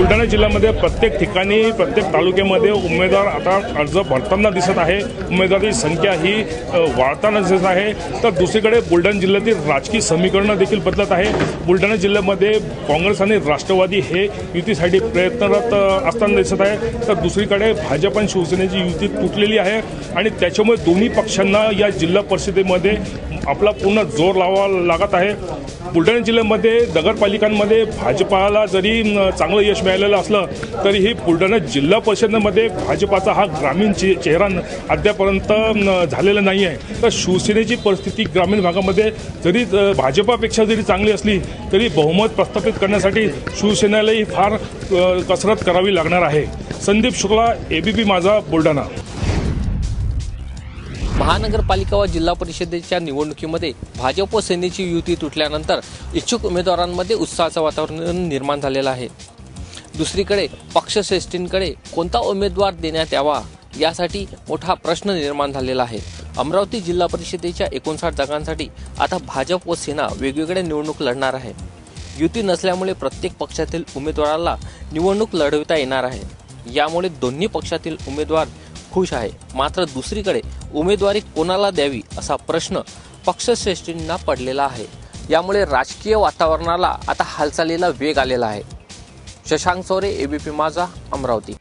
बुलढाणा जिल्ह्यामध्ये प्रत्येक ठिकाणी प्रत्येक तालुक्यामध्ये उमेदवार आता अर्ज भरताना दिसत आहे. उमेदवाराची संख्या ही वाढताना दिसत आहे. तर दुसरीकडे बुलढाणा जिल्ह्यातील राजकीय समीकरणं देखील बदलत आहे. बुलढाणा जिल्ह्यामध्ये काँग्रेस आणि राष्ट्रवादी हे युतीसाठी प्रयत्नरत असताना दिसत आहे. तर दुसरीकडे भाजप आणि शिवसेनेची युती तुटलेली आहे आणि त्याच्यामुळे दोन्ही पक्षांना या जिल्हा परिषदेमध्ये आपला पूर्ण जोर लावावा लागत आहे. बुलढाणा जिल्ह्यामध्ये नगरपालिकांमध्ये भाजपाला जरी चांगलं यश मिळालेलं असलं तरीही बुलढाणा जिल्हा परिषदेमध्ये भाजपाचा हा ग्रामीण चे चेहरा अद्यापर्यंत झालेला नाही आहे तर शिवसेनेची परिस्थिती ग्रामीण भागामध्ये जरी भाजपापेक्षा जरी चांगली असली तरी बहुमत प्रस्थापित करण्यासाठी शिवसेनेलाही फार कसरत करावी लागणार आहे. संदीप शुक्ला एबीपी माझा बुलढाणा. महानगरपालिका व जिल्हा परिषदेच्या निवडणुकीमध्ये भाजप व सेनेची युती तुटल्यानंतर इच्छुक उमेदवारांमध्ये उत्साहाचं वातावरण निर्माण झालेलं आहे. दुसरीकडे पक्षश्रेष्ठींकडे कोणता उमेदवार देण्यात यावा यासाठी मोठा प्रश्न निर्माण झालेला आहे. अमरावती जिल्हा परिषदेच्या एकोणसाठ जागांसाठी आता भाजप व सेना वेगवेगळ्या निवडणूक लढणार आहे. युती नसल्यामुळे प्रत्येक पक्षातील उमेदवाराला निवडणूक लढविता येणार आहे. यामुळे दोन्ही पक्षातील उमेदवार खुश आहे. मात्र दुसरीकडे उमेदवारी कोणाला द्यावी असा प्रश्न पक्षश्रेष्ठींना पडलेला आहे. यामुळे राजकीय वातावरणाला आता हालचालीला वेग आलेला आहे. शशांक सोरे एबीपी माझा अमरावती.